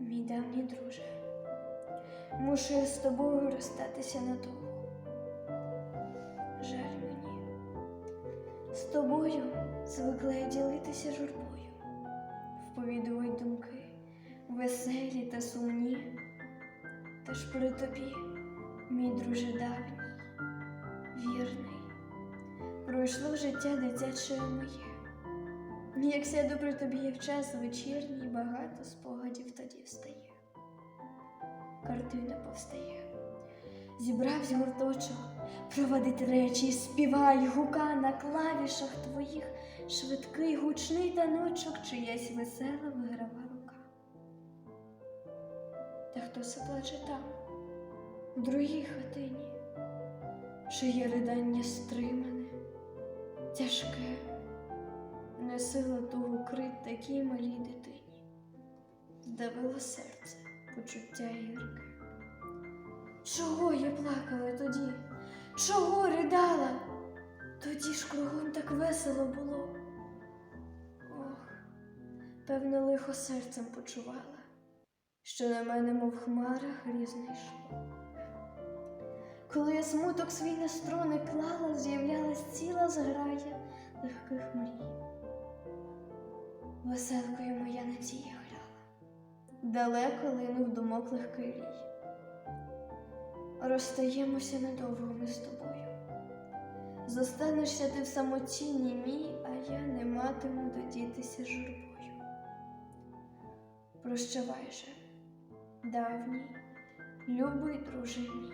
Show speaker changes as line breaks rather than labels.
Мій давній друже, мушу я з тобою розстатися надовго. Жаль мені, з тобою звикла я ділитися журбою, вповідувати думки, веселі та сумні. Та ж при тобі, мій друже давній, вірний, пройшло життя дитяче моє. Як сяду при тобі я в час вечірній, багато спогадів тоді встає. Картина повстає. Зібрався гурточок, проводить речі, співай, гука на клавішах твоїх, швидкий гучний таночок, чиясь весела виграва. Та хто се плаче там, в другій хатині, чиє ридання стримане, тяжке не сила того крит такій малій дитині. Здавило серце, почуття гірке. Чого я плакала тоді? Чого ридала? Тоді ж кругом так весело було. Ох, певне, лихо серцем почувала, що на мене, мов хмара, грізно йшло. Коли я смуток свій на струни клала, з'являлась ціла зграя легких мрій. Веселкою моя надія грала, далеко линув думок легкий рій. Розстаємося недовго ми з тобою. Зостанешся ти в самоті німій, а я не матиму додітися журбою. Прощавай же, давній, любий друже мій.